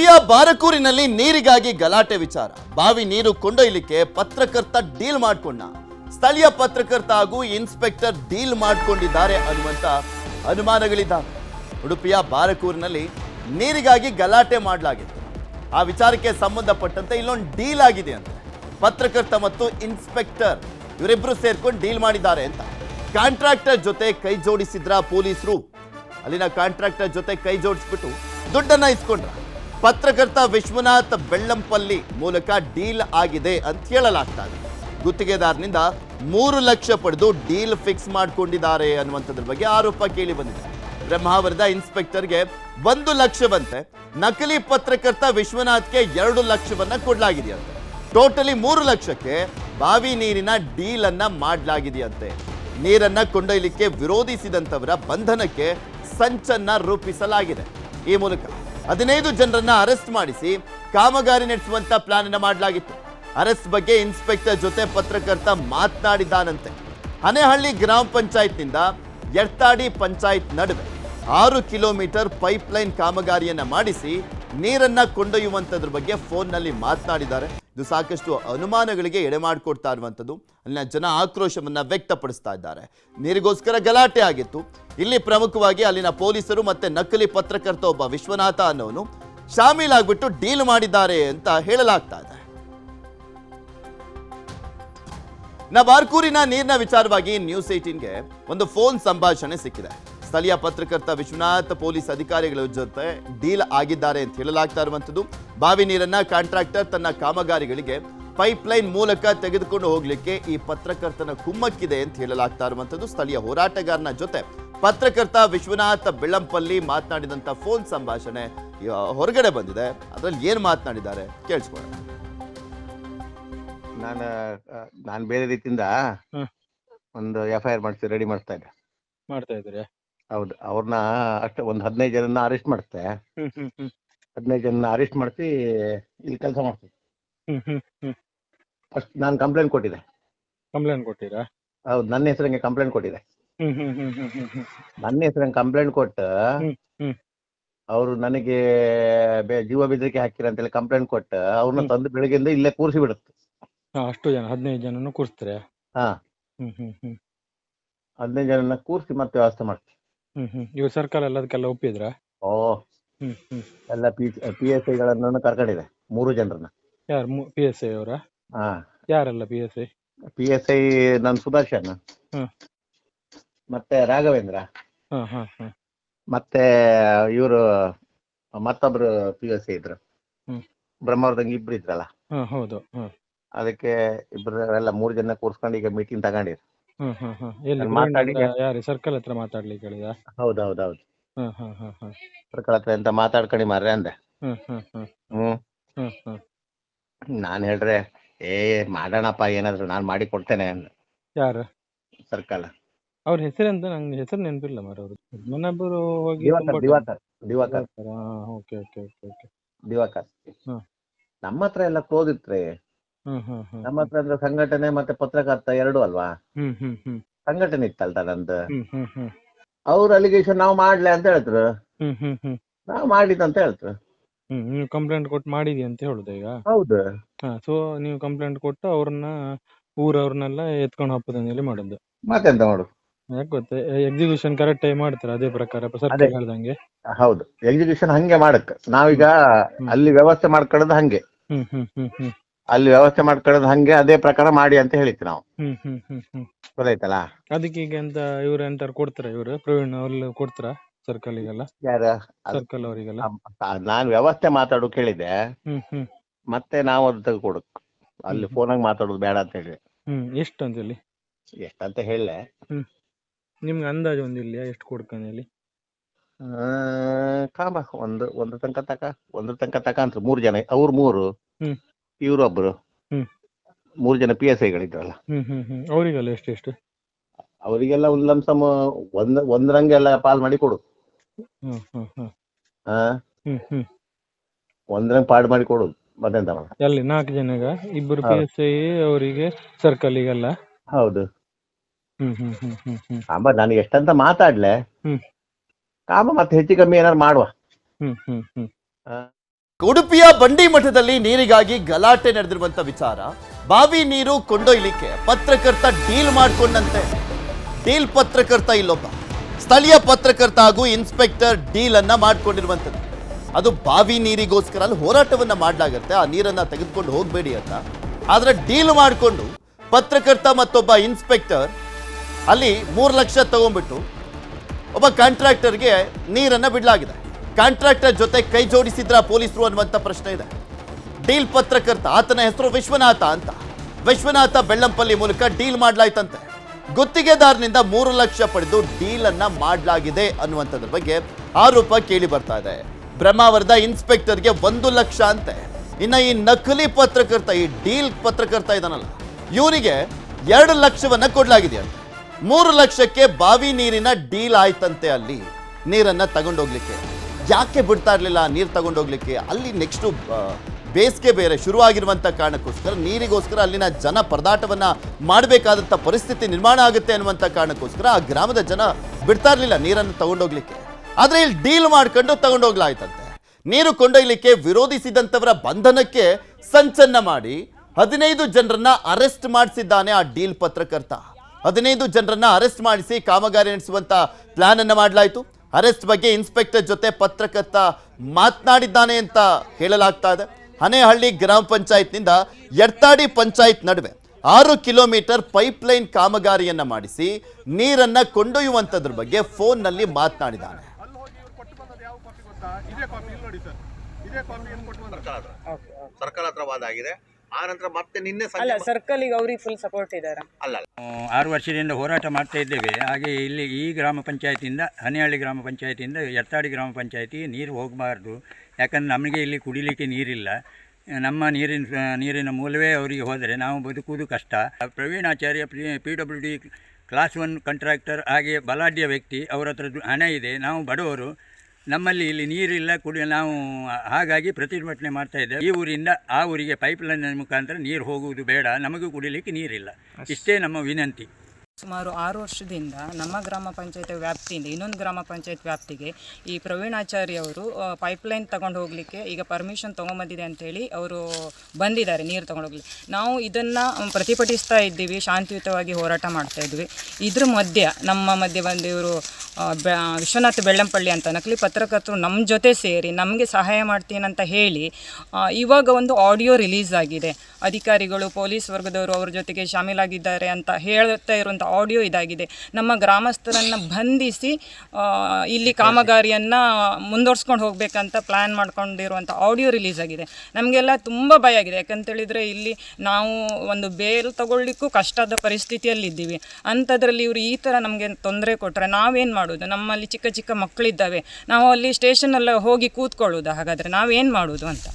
ಉಡುಪಿಯ ಬಾರಕೂರಿನಲ್ಲಿ ನೀರಿಗಾಗಿ ಗಲಾಟೆ ವಿಚಾರ. ಬಾವಿ ನೀರು ಕೊಂಡೊಯ್ಲಿಕ್ಕೆ ಪತ್ರಕರ್ತ ಡೀಲ್ ಮಾಡಿಕೊಂಡ. ಸ್ಥಳೀಯ ಪತ್ರಕರ್ತ ಹಾಗೂ ಇನ್ಸ್ಪೆಕ್ಟರ್ ಡೀಲ್ ಮಾಡ್ಕೊಂಡಿದ್ದಾರೆ ಅನ್ನುವಂತ ಅನುಮಾನಗಳಿದ್ದಾವೆ. ಉಡುಪಿಯ ಬಾರಕೂರಿನಲ್ಲಿ ನೀರಿಗಾಗಿ ಗಲಾಟೆ ಮಾಡಲಾಗಿತ್ತು. ಆ ವಿಚಾರಕ್ಕೆ ಸಂಬಂಧಪಟ್ಟಂತೆ ಇಲ್ಲೊಂದು ಡೀಲ್ ಆಗಿದೆ ಅಂತ. ಪತ್ರಕರ್ತ ಮತ್ತು ಇನ್ಸ್ಪೆಕ್ಟರ್ ಇವರಿಬ್ಬರು ಸೇರ್ಕೊಂಡು ಡೀಲ್ ಮಾಡಿದ್ದಾರೆ ಅಂತ. ಕಾಂಟ್ರಾಕ್ಟರ್ ಜೊತೆ ಕೈ ಜೋಡಿಸಿದ್ರ ಪೊಲೀಸರು. ಅಲ್ಲಿನ ಕಾಂಟ್ರಾಕ್ಟರ್ ಜೊತೆ ಕೈ ಜೋಡಿಸ್ಬಿಟ್ಟು ದುಡ್ಡನ್ನ ಇಸ್ಕೊಂಡ್ರ. ಪತ್ರಕರ್ತ ವಿಶ್ವನಾಥ್ ಬೆಳ್ಳಂಪಲ್ಲಿ ಮೂಲಕ ಡೀಲ್ ಆಗಿದೆ ಅಂತ ಹೇಳಲಾಗ್ತಾ ಇದೆ ಗುತ್ತಿಗೆದಾರನಿಂದ ಮೂರು ಲಕ್ಷ ಪಡೆದು ಡೀಲ್ ಫಿಕ್ಸ್ ಮಾಡಿಕೊಂಡಿದ್ದಾರೆ ಅನ್ನುವಂಥದ್ರ ಬಗ್ಗೆ ಆರೋಪ ಕೇಳಿ ಬಂದಿದೆ. ಬ್ರಹ್ಮಾವರದ ಇನ್ಸ್ಪೆಕ್ಟರ್ಗೆ ಒಂದು ಲಕ್ಷವಂತೆ, ನಕಲಿ ಪತ್ರಕರ್ತ ವಿಶ್ವನಾಥ್ಗೆ ಎರಡು ಲಕ್ಷವನ್ನ ಕೊಡಲಾಗಿದೆಯಂತೆ ಟೋಟಲಿ ಮೂರು ಲಕ್ಷಕ್ಕೆ ಬಾವಿ ನೀರಿನ ಡೀಲ್ ಅನ್ನ ಮಾಡಲಾಗಿದೆಯಂತೆ ನೀರನ್ನ ಕೊಂಡೊಯ್ಲಿಕ್ಕೆ ವಿರೋಧಿಸಿದಂಥವರ ಬಂಧನಕ್ಕೆ ಸಂಚನ್ನ ರೂಪಿಸಲಾಗಿದೆ. ಈ ಮೂಲಕ ಹದಿನೈದು ಜನರನ್ನ ಅರೆಸ್ಟ್ ಮಾಡಿಸಿ ಕಾಮಗಾರಿ ನಡೆಸುವಂತ ಪ್ಲಾನ್ ಅನ್ನ ಮಾಡಲಾಗಿತ್ತು. ಅರೆಸ್ಟ್ ಬಗ್ಗೆ ಇನ್ಸ್ಪೆಕ್ಟರ್ ಜೊತೆ ಪತ್ರಕರ್ತ ಮಾತನಾಡಿದ್ದಾನಂತೆ. ಹನೇಹಳ್ಳಿ ಗ್ರಾಮ ಪಂಚಾಯತ್ನಿಂದ ಎರ್ತಾಡಿ ಪಂಚಾಯತ್ ನಡುವೆ ಆರು ಕಿಲೋಮೀಟರ್ ಪೈಪ್ಲೈನ್ ಕಾಮಗಾರಿಯನ್ನ ಮಾಡಿಸಿ ನೀರನ್ನ ಕೊಂಡೊಯ್ಯುವಂಥದ್ರ ಬಗ್ಗೆ ಫೋನ್ನಲ್ಲಿ ಮಾತನಾಡಿದ್ದಾರೆ. ಇದು ಸಾಕಷ್ಟು ಅನುಮಾನಗಳಿಗೆ ಎಡೆ ಮಾಡಿಕೊಡ್ತಾ ಇರುವಂಥದ್ದು. ಅಲ್ಲಿನ ಜನ ಆಕ್ರೋಶವನ್ನ ವ್ಯಕ್ತಪಡಿಸ್ತಾ ಇದ್ದಾರೆ. ನೀರಿಗೋಸ್ಕರ ಗಲಾಟೆ ಆಗಿತ್ತು. ಇಲ್ಲಿ ಪ್ರಮುಖವಾಗಿ ಅಲ್ಲಿನ ಪೊಲೀಸರು ಮತ್ತೆ ನಕಲಿ ಪತ್ರಕರ್ತ ಒಬ್ಬ ವಿಶ್ವನಾಥ ಅನ್ನೋನು ಶಾಮೀಲಾಗ್ಬಿಟ್ಟು ಡೀಲ್ ಮಾಡಿದ್ದಾರೆ ಅಂತ ಹೇಳಲಾಗ್ತಾ ಇದೆ. ನಾ ಬಾರ್ಕೂರಿನ ನೀರಿನ ವಿಚಾರವಾಗಿ ನ್ಯೂಸ್ ಏಟೀನ್ಗೆ ಒಂದು ಫೋನ್ ಸಂಭಾಷಣೆ ಸಿಕ್ಕಿದೆ. ಸ್ಥಳೀಯ ಪತ್ರಕರ್ತ ವಿಶ್ವನಾಥ್ ಪೊಲೀಸ್ ಅಧಿಕಾರಿಗಳ ಜೊತೆ ಡೀಲ್ ಆಗಿದ್ದಾರೆ ಅಂತ ಹೇಳಲಾಗ್ತಾ ಇರುವಂಥದ್ದು. ಬಾವಿ ನೀರನ್ನ ಕಾಂಟ್ರಾಕ್ಟರ್ ತನ್ನ ಕಾಮಗಾರಿಗಳಿಗೆ ಪೈಪ್ಲೈನ್ ಮೂಲಕ ತೆಗೆದುಕೊಂಡು ಹೋಗ್ಲಿಕ್ಕೆ ಈ ಪತ್ರಕರ್ತನ ಕುಮ್ಮಕ್ಕಿದೆ ಅಂತ ಹೇಳಲಾಗ್ತಾ ಇರುವಂಥದ್ದು. ಸ್ಥಳೀಯ ಹೋರಾಟಗಾರನ ಜೊತೆ ಪತ್ರಕರ್ತ ವಿಶ್ವನಾಥ ಬೆಳ್ಳಂಪಲ್ಲಿ ಮಾತನಾಡಿದಂಥ ಫೋನ್ ಸಂಭಾಷಣೆ ಹೊರಗಡೆ ಬಂದಿದೆ. ಅದರಲ್ಲಿ ಏನು ಮಾತನಾಡಿದ್ದಾರೆ? ಕೇಳಿಸ್ಕೊಳ್ಳೋಣ. ನಾನು ನಾನು ಬೇರೆ ರೀತಿಯಿಂದ ಒಂದು ಎಫ್ ಐ ಆರ್ ಮಾಡಿಸಿ ರೆಡಿ ಮಾಡ್ತಾ ಇದ್ದೆ. ಮಾಡ್ತಾ ಇದ್ರಿ ಹೌದು. ಅವ್ರನ್ನ ಅಷ್ಟು ಒಂದು ಹದಿನೈದು ಜನನ ಅರೆಸ್ಟ್ ಮಾಡಿಸ್ದೆ. ಹದಿನೈದ್ ಜನನ ಅರೆಸ್ಟ್ ಮಾಡಿಸಿ ಇಲ್ಲಿ ಕೆಲಸ ಹ್ಮ್ ಫಸ್ಟ್ ನಾನು ಕಂಪ್ಲೇಂಟ್ ಕೊಟ್ಟಿದ್ದೆ. ಕಂಪ್ಲೇಂಟ್ ಕೊಟ್ಟಿರಾ? ಹೌದು ನನ್ನ ಹೆಸರಂಗೆ ಕಂಪ್ಲೇಂಟ್ ಕೊಟ್ಟಿದ್ದೆ. ನನ್ನ ಹೆಸರಂಗೆ ಕಂಪ್ಲೇಂಟ್ ಕೊಟ್ಟು. ಅವರು ನನಗೆ ಜೀವ ಬೆದರಿಕೆ ಹಾಕಿರ ಅಂತೇಳಿ ಕಂಪ್ಲೇಂಟ್ ಕೊಟ್ಟು ಅವ್ರನ್ನ. ತಂದು ಬೆಳಗ್ಗೆಯಿಂದ ಇಲ್ಲೇ ಕೂರಿಸಿ ಬಿಡುತ್ತೆ. ಅಷ್ಟು ಜನ ಹದಿನೈದು ಜನನು ಕೂರಿಸ್ತಾರೆ ಹಾ. ಹ್ಮ್ ಹ್ಮ್ ಹ್ಮ್. ಹದಿನೈದು ಜನನ ಕೂರಿಸಿ ಮತ್ತೆ ವ್ಯವಸ್ಥೆ ಮಾಡ್ತೀನಿ ಹ್ಮ್ ಹ್ಮ್. ಸರ್ಕಲ್ ಸರ್ಕಾರ ಎಲ್ಲ ಅದಕ್ಕೆಲ್ಲ ಒಪ್ಪಿದ್ರ? ಓ. ಹ್ಮ್ ಹ್ಮ್. ಎಲ್ಲ ಪಿ ಪಿ ಎಸ್ ಐಗಳನ್ನು ಕರ್ಕೊಂಡಿದೆ ಮೂರು ಜನರನ್ನ. ಯಾರು ಪಿ ಎಸ್ ಐ ಅವರ? ಹಾ. ಯಾರೆಲ್ಲ P S I P S I ನನ್ ಸುದರ್ಶನ್. ಹ್ಮ್. ಮತ್ತೆ ರಾಘವೇಂದ್ರ. ಹಾ ಹಾ ಹಾ ಮತ್ತೆ ಇವರು ಮತ್ತೊಬ್ರು ಪಿ ಎಸ್ ಐ ಇದ್ರು. ಹ್ಮ್. ಬ್ರಹ್ಮವರ್ದಂಗ ಇಬ್ರು ಇದ್ರಲ್ಲ. ಹಾ ಹೌದು. ಹಾ ಅದಕ್ಕೆ ಇಬ್ರು ಎಲ್ಲ ಮೂರು ಜನ ಕೂರ್ಸ್ಕೊಂಡು ಈಗ ಮೀಟಿಂಗ್ ತಗೊಂಡಿದ್ರು. ಹ್ಮ್ ಹ್ಮ್ ಹ್ಮ್. ಎಲ್ಲಿ ನಾನ್ ಪ್ರವೀಣ್ ಮಾತಾಡಿ- ಹತ್ರ ಯಾರು ಸರ್ಕಲ್ ಹತ್ರ ಮಾತಾಡ್ಲಿಕ್ಕೆ ಹೇಳಿದ? ಹೌದು ಹೌದು ಹೌದು ಹಾ ಹಾ ಹಾ ಹಾ ಸರ್ಕಲ್ ಹತ್ರ ಎಂತ ಮಾತಾಡ್ಕೊಂಡಿ ಮಾರ್ರೆ ಅಂದೆ. ಹ್ಮ್ ಹ್ಮ್ ಹ್ಮ್. ಹ್ಮ್. ಹ್ಮ್ ಹ್ಮ್. ನಾನ್ ಹೇಳ್ರೆ ಏ ಮಾಡೋಣಪ್ಪ ಏನಾದ್ರು ನಾನ್ ಮಾಡಿ ಕೊಡ್ತೇನೆ ಅಂದ. ಯಾರು? ಸರ್ಕಲ್. ಅವ್ರ ಹೆಸರೆಂತ ನಂಗೆ ಹೆಸರು ನೆನಪಿಲ್ಲ ಮಾರ ಅವರು ಮೊನ್ನೊಬ್ಬರು ಹೋಗಿ Diwakar Diwakar Diwakar. Okay okay okay okay. Diwakar. ಹ್ಮ್. ನಮ್ಮ ಹತ್ರ ಎಲ್ಲ ಕ್ಲೋಸ್ ಇತ್ರಿ ಹ್ಮ್ ಹ್ಮ್ ಹ್ಮ್ ನಮ್ಮ ಹತ್ರ ಅಂದ್ರೆ ಸಂಘಟನೆ ಮತ್ತೆ ಪತ್ರಕರ್ತ ಎರಡು ಅಲ್ವಾ? ಹ್ಮ್ ಹ್ಮ್ ಹ್ಮ್. ಸಂಘಟನೆ ಇತ್ತಲ್ತ ನಂದು? ಅವ್ರ ಅಲಿಗೇಷನ್ ನಾವು ಮಾಡ್ಲೆ ಅಂತ ಹೇಳಿದ್ರು ನಾವು ಮಾಡಿದ್ ಅಂತ ಹೇಳ್ತ್ರು. ನೀವು ಕಂಪ್ಲೇಂಟ್ ಕೊಟ್ಟು ಮಾಡಿದಿ ಅಂತ ಹೇಳುದು ಈಗ? ಹೌದು. ಹಾ ಸೊ ನೀವು ಕಂಪ್ಲೇಂಟ್ ಕೊಟ್ಟು ಅವ್ರನ್ನ ಊರವ್ರನ್ನೆಲ್ಲ ಎತ್ಕೊಂಡು ಹಪ್ಪದಂಗೆಲ್ಲಿ ಮಾಡೋದು. ಮತ್ತೆಂತ ಮಾಡುದು? ಯಾಕೆ ಗೊತ್ತೆ? ಎಕ್ಸಿಕ್ಯೂಷನ್ ಕರೆಕ್ಟ್ ಆಗಿ ಮಾಡ್ತಾರೆ ಅದೇ ಪ್ರಕಾರ? ಸರ್ಕಾರ ಹೇಳ್ದಂಗೆ? ಹೌದು. ಎಕ್ಸಿಕ್ಯೂಷನ್ ಹಂಗೆ ಮಾಡಕ್. ನಾವೀಗ ಅಲ್ಲಿ ವ್ಯವಸ್ಥೆ ಮಾಡ್ಕೊಳ್ಳೋದು ಹಂಗೆ. ಹ್ಮ್ ಹ್ಮ್ ಹ್ಮ್ ಹ್ಮ್. ಅಲ್ಲಿ ವ್ಯವಸ್ಥೆ ಮಾಡ್ಕೊಳ್ಳೋದು ಹಂಗೆ ಅದೇ ಪ್ರಕಾರ ಮಾಡಿ ಅಂತ ಹೇಳಿತ್ತು ನಾವು. ಹ್ಮ್ ಹ್ಮ್ ಹ್ಮ್ ಹ್ಮ್. ಗೊತ್ತಾಯ್ತಲ್ಲ? ಅದಕ್ಕೆ ಈಗ ಎಂತ ಇವ್ರು ಎಂತಾರು ಕೊಡ್ತಾರ ಇವ್ರು? ಪ್ರವೀಣ್ ಅವ್ರಲ್ಲಿ ಕೊಡ್ತಾರ ಸರ್ಕಲ್ಗೆಲ್ಲ? ಯಾರ? ಅದು- ಸರ್ಕಲ್ ಅವರಿಗೆಲ್ಲ? ನಾನ್ ವ್ಯವಸ್ಥೆ ಮಾತಾಡು ಕೇಳಿದೆ ಹ್ಮ್ ಹ್ಮ್. ಮತ್ತೆ ನಾವು ಅದು ತೆಗೆದುಕೊಡಕ್ ಅಲ್ಲಿ ಫೋನ್ ಫೋನಾಗ ಮಾತಾಡೋದು ಬೇಡ ಅಂತ ಹೇಳಿ. ಹ್ಮ್ ಎಷ್ಟು ಅಂತ ಹೇಳಿ? ಎಷ್ಟಂತ ಹೇಳಲೆ? ನಿಮ್ಗೆ ಅಂದಾಜು ಒಂದು ಇಲ್ಲ ಎಷ್ಟು ಕೊಡ್ಕೊಂಡು ಇಲ್ಲಿ ಕಾಮ ಒಂದು ಒಂದು ತನಕ ತಕ ಒಂದು ತನಕ ತಕ ಅಂತ ಮೂರು ಜನ ಅವ್ರು ಮೂರು. ಹ್ಮ್. ಇವ್ರು ಒಬ್ರು ಹ್ಮ್. ಮೂರು ಜನ ಪಿ ಎಸ್ ಐಗಳಿದ್ರಲ್ಲ ಹ್ಮ್ ಹ್ಮ್ ಹ್ಮ್. ಅವರಿಗೆಲ್ಲ ಎಷ್ಟು ಎಷ್ಟು? ಅವರಿಗೆಲ್ಲ ಒಂದು ಲಂಸಮ್ ಒಂದ್ ಒಂದ್ರಂಗೆಲ್ಲ ಪಾಲ್ ಮಾಡಿ ಕೊಡು. ಹ್ಮ್ ಹ್ಮ್ ಹ್ಮ್. ಹ್ಮ್ ಹ್ಮ್. ಒಂದ್ರಂಗ್ ಪಾಡ್ ಮಾಡಿ ಕೊಡು ಮತ್ತೆಂತ ಮಾಡ ಎಲ್ಲಿ? ನಾಲ್ಕು ಜನಗ? ಇಬ್ಬರು ಪಿ ಹೌದು. ಎಸ್ ಐ ಅವರಿಗೆ ಸರ್ಕಲ್ಗೆಲ್ಲ ಹೌದು. ಹ್ಮ್ ಹ್ಮ್ ಹ್ಮ್ ಹ್ಮ್ ಹ್ಮ್. ಕಾಂಬ ನನಗೆ ಎಷ್ಟಂತ ಮಾತಾಡ್ಲೆ? ಹ್ಮ್. ಕಾಂಬ ಮತ್ತೆ ಹೆಚ್ಚು ಕಮ್ಮಿ ಏನಾರು ಮಾಡುವ. ಹ್ಮ್ ಹ್ಮ್ ಹ್ಮ್. ಆ. ಉಡುಪಿಯ ಬಂಡಿ ಮಠದಲ್ಲಿ ನೀರಿಗಾಗಿ ಗಲಾಟೆ ನಡೆದಿರುವಂತ ವಿಚಾರ. ಬಾವಿ ನೀರು ಕೊಂಡೊಯ್ಲಿಕ್ಕೆ ಪತ್ರಕರ್ತ ಡೀಲ್ ಮಾಡ್ಕೊಂಡಂತೆ. ಡೀಲ್ ಪತ್ರಕರ್ತ ಇಲ್ಲೊಬ್ಬ. ಸ್ಥಳೀಯ ಪತ್ರಕರ್ತ ಹಾಗೂ ಇನ್ಸ್ಪೆಕ್ಟರ್ ಡೀಲ್ ಅನ್ನ ಮಾಡ್ಕೊಂಡಿರುವಂಥದ್ದು ಅದು ಬಾವಿ ನೀರಿಗೋಸ್ಕರ ಅಲ್ಲಿ ಹೋರಾಟವನ್ನ ಮಾಡಲಾಗತ್ತೆ. ಆ ನೀರನ್ನ ತೆಗೆದುಕೊಂಡು ಹೋಗಬೇಡಿ ಅಂತ. ಆದ್ರೆ ಡೀಲ್ ಮಾಡಿಕೊಂಡು ಪತ್ರಕರ್ತ ಮತ್ತೊಬ್ಬ ಇನ್ಸ್ಪೆಕ್ಟರ್ ಅಲ್ಲಿ ಮೂರು ಲಕ್ಷ ತಗೊಂಡ್ಬಿಟ್ಟು ಒಬ್ಬ ಕಾಂಟ್ರಾಕ್ಟರ್ಗೆ ನೀರನ್ನ ಬಿಡಲಾಗಿದೆ. ಕಾಂಟ್ರಾಕ್ಟರ್ ಜೊತೆ ಕೈ ಜೋಡಿಸಿದ್ರ ಪೊಲೀಸರು ಅನ್ನುವಂಥ ಪ್ರಶ್ನೆ ಇದೆ. ಡೀಲ್ ಪತ್ರಕರ್ತ, ಆತನ ಹೆಸರು ವಿಶ್ವನಾಥ ಅಂತ. ವಿಶ್ವನಾಥ ಬೆಳ್ಳಂಪಲ್ಲಿ ಮೂಲಕ ಡೀಲ್ ಮಾಡಲಾಯ್ತಂತೆ. ಗುತ್ತಿಗೆದಾರನಿಂದ ಮೂರು ಲಕ್ಷ ಪಡೆದು ಡೀಲ್ ಅನ್ನ ಮಾಡಲಾಗಿದೆ ಅನ್ನುವಂಥದ್ರ ಬಗ್ಗೆ ಆರೋಪ ಕೇಳಿ ಬರ್ತಾ ಇದೆ. ಬ್ರಹ್ಮಾವರದ ಇನ್ಸ್ಪೆಕ್ಟರ್ಗೆ ಒಂದು ಲಕ್ಷ ಅಂತೆ. ಇನ್ನ ಈ ನಕಲಿ ಪತ್ರಕರ್ತ, ಈ ಡೀಲ್ ಪತ್ರಕರ್ತ ಇದನ್ನಲ್ಲ ಇವರಿಗೆ ಎರಡು ಲಕ್ಷವನ್ನ ಕೊಡಲಾಗಿದೆಯಂತೆ ಮೂರು ಲಕ್ಷಕ್ಕೆ ಬಾವಿ ನೀರಿನ ಡೀಲ್ ಆಯ್ತಂತೆ ಅಲ್ಲಿ. ನೀರನ್ನ ತಗೊಂಡೋಗ್ಲಿಕ್ಕೆ. ಯಾಕೆ ಬಿಡ್ತಾ ಇರಲಿಲ್ಲ ನೀರು ತಗೊಂಡೋಗ್ಲಿಕ್ಕೆ ಅಲ್ಲಿ ನೆಕ್ಸ್ಟು ಬೇಸಿಗೆ ಬೇರೆ ಶುರುವಾಗಿರುವಂಥ ಕಾರಣಕ್ಕೋಸ್ಕರ, ನೀರಿಗೋಸ್ಕರ ಅಲ್ಲಿನ ಜನ ಪರದಾಟವನ್ನು ಮಾಡಬೇಕಾದಂಥ ಪರಿಸ್ಥಿತಿ ನಿರ್ಮಾಣ ಆಗುತ್ತೆ ಅನ್ನುವಂಥ ಕಾರಣಕ್ಕೋಸ್ಕರ ಆ ಗ್ರಾಮದ ಜನ ಬಿಡ್ತಾ ಇರಲಿಲ್ಲ ನೀರನ್ನು ತಗೊಂಡೋಗ್ಲಿಕ್ಕೆ ಆದರೆ ಇಲ್ಲಿ ಡೀಲ್ ಮಾಡ್ಕೊಂಡು ತಗೊಂಡೋಗ್ಲಾಯ್ತಂತೆ ನೀರು ಕೊಂಡೊಯ್ಲಿಕ್ಕೆ ವಿರೋಧಿಸಿದಂಥವರ ಬಂಧನಕ್ಕೆ ಸಂಚನ್ನ ಮಾಡಿ ಹದಿನೈದು ಜನರನ್ನ ಅರೆಸ್ಟ್ ಮಾಡಿಸಿದ್ದಾನೆ ಆ ಡೀಲ್ ಪತ್ರಕರ್ತ. ಹದಿನೈದು ಜನರನ್ನ ಅರೆಸ್ಟ್ ಮಾಡಿಸಿ ಕಾಮಗಾರಿ ನಡೆಸುವಂತ ಪ್ಲಾನ್ ಅನ್ನ ಮಾಡಲಾಯಿತು. ಅರೆಸ್ಟ್ ಬಗ್ಗೆ ಇನ್ಸ್ಪೆಕ್ಟರ್ ಜೊತೆ ಪತ್ರಕರ್ತ ಮಾತನಾಡಿದ್ದಾನೆ ಅಂತ ಹೇಳಲಾಗ್ತಾ ಇದೆ. ಹನೇಹಳ್ಳಿ ಗ್ರಾಮ ಪಂಚಾಯತ್ನಿಂದ ಎಡ್ತಾಡಿ ಪಂಚಾಯತ್ ನಡುವೆ ಆರು ಕಿಲೋಮೀಟರ್ ಪೈಪ್ಲೈನ್ ಕಾಮಗಾರಿಯನ್ನು ಮಾಡಿಸಿ ನೀರನ್ನ ಕೊಂಡೊಯ್ಯುವಂಥದ್ರ ಬಗ್ಗೆ ಫೋನ್ನಲ್ಲಿ ಮಾತನಾಡಿದ್ದಾನೆ. ಸರ್ಕಾರ ಹತ್ರ ವಾದ ಆಗಿದೆ. ಆ ನಂತರ ಮತ್ತೆ ನಿನ್ನೆ ಅಲ್ಲ ಸರ್ಕಲ್ಗೆ ಅವ್ರಿಗೆ ಫುಲ್ ಸಪೋರ್ಟ್ ಇದ್ದಾರಾ? ಅಲ್ಲ ಆರು ವರ್ಷದಿಂದ ಹೋರಾಟ ಮಾಡ್ತಾ ಇದ್ದೇವೆ. ಹಾಗೆ ಇಲ್ಲಿ ಈ ಗ್ರಾಮ ಪಂಚಾಯತಿಯಿಂದ ಹನಿಹಳ್ಳಿ ಗ್ರಾಮ ಪಂಚಾಯತಿಯಿಂದ ಎತ್ತಾಡಿ ಗ್ರಾಮ ಪಂಚಾಯತಿ ನೀರು ಹೋಗಬಾರ್ದು. ಯಾಕಂದ್ರೆ ನಮಗೆ ಇಲ್ಲಿ ಕುಡಿಲಿಕ್ಕೆ ನೀರಿಲ್ಲ. ನಮ್ಮ ನೀರಿನ ನೀರಿನ ಮೂಲವೇ ಅವರಿಗೆ ಹೋದರೆ ನಾವು ಬದುಕುವುದು ಕಷ್ಟ. Praveenacharya P W D class one contractor ಹಾಗೆ ಬಲಾಢ್ಯ ವ್ಯಕ್ತಿ ಅವರ ಹತ್ರ ಹಣ ಇದೆ. ನಾವು ಬಡವರು. ನಮ್ಮಲ್ಲಿ ಇಲ್ಲಿ ನೀರಿಲ್ಲ ಕುಡಿಯ ನಾವು ಹಾಗಾಗಿ ಪ್ರತಿಭಟನೆ ಮಾಡ್ತಾ ಇದ್ದೇವೆ. ಈ ಊರಿಂದ ಆ ಊರಿಗೆ ಪೈಪ್ಲೈನ್ ಮುಖಾಂತರ ನೀರು ಹೋಗುವುದು ಬೇಡ. ನಮಗೂ ಕುಡಿಲಿಕ್ಕೆ ನೀರಿಲ್ಲ. ಇಷ್ಟೇ ನಮ್ಮ ವಿನಂತಿ. ಸುಮಾರು ಆರು ವರ್ಷದಿಂದ ನಮ್ಮ ಗ್ರಾಮ ಪಂಚಾಯತ್ ವ್ಯಾಪ್ತಿಯಿಂದ, ಇನ್ನೊಂದು ಗ್ರಾಮ ಪಂಚಾಯತ್ ವ್ಯಾಪ್ತಿಗೆ ಈ ಪ್ರವೀಣಾಚಾರ್ಯ ಅವರು ಪೈಪ್ಲೈನ್ ತಗೊಂಡು ಹೋಗಲಿಕ್ಕೆ ಈಗ ಪರ್ಮಿಷನ್ ತೊಗೊಂಬಂದಿದೆ ಅಂತೇಳಿ ಅವರು ಬಂದಿದ್ದಾರೆ, ನೀರು ತಗೊಂಡು ಹೋಗ್ಲಿ ನಾವು ಇದನ್ನು ಪ್ರತಿಭಟಿಸ್ತಾ ಇದ್ದೀವಿ, ಶಾಂತಿಯುತವಾಗಿ ಹೋರಾಟ ಮಾಡ್ತಾ ಇದ್ವಿ ಇದ್ರ ಮಧ್ಯೆ ನಮ್ಮ ಮಧ್ಯೆ ಬಂದು ಇವರು ವಿಶ್ವನಾಥ್ ಬೆಳ್ಳಂಪಳ್ಳಿ ಅಂತ ನಕಲಿ ಪತ್ರಕರ್ತರು ನಮ್ಮ ಜೊತೆ ಸೇರಿ ನಮಗೆ ಸಹಾಯ ಮಾಡ್ತೀನಂತ ಹೇಳಿ ಇವಾಗ ಒಂದು ಆಡಿಯೋ ರಿಲೀಸ್ ಆಗಿದೆ. ಅಧಿಕಾರಿಗಳು, ಪೊಲೀಸ್ ವರ್ಗದವರು ಅವ್ರ ಜೊತೆಗೆ ಶಾಮೀಲಾಗಿದ್ದಾರೆ ಅಂತ ಹೇಳ್ತಾ ಇರುವಂಥ ಆಡಿಯೋ ಇದಾಗಿದೆ. ನಮ್ಮ ಗ್ರಾಮಸ್ಥರನ್ನು ಬಂಧಿಸಿ ಇಲ್ಲಿ ಕಾಮಗಾರಿಯನ್ನು ಮುಂದುವರ್ಸ್ಕೊಂಡು ಹೋಗಬೇಕಂತ ಪ್ಲ್ಯಾನ್ ಮಾಡ್ಕೊಂಡಿರುವಂಥ ಆಡಿಯೋ ರಿಲೀಸ್ ಆಗಿದೆ. ನಮಗೆಲ್ಲ ತುಂಬ ಭಯ ಆಗಿದೆ. ಯಾಕಂತೇಳಿದರೆ ಇಲ್ಲಿ ನಾವು ಒಂದು ಬೇರು ತಗೊಳ್ಳಿಕ್ಕೂ ಕಷ್ಟದ ಪರಿಸ್ಥಿತಿಯಲ್ಲಿದ್ದೀವಿ ಅಂಥದ್ರಲ್ಲಿ ಇವರು ಈ ಥರ ನಮಗೆ ತೊಂದರೆ ಕೊಟ್ಟರೆ ನಾವೇನು ಮಾಡೋದು? ನಮ್ಮಲ್ಲಿ ಚಿಕ್ಕ ಚಿಕ್ಕ ಮಕ್ಕಳಿದ್ದಾವೆ ನಾವು ಅಲ್ಲಿ ಸ್ಟೇಷನಲ್ಲ ಹೋಗಿ ಕೂತ್ಕೊಳ್ಳೋದು ಹಾಗಾದರೆ ನಾವೇನು ಮಾಡೋದು ಅಂತ.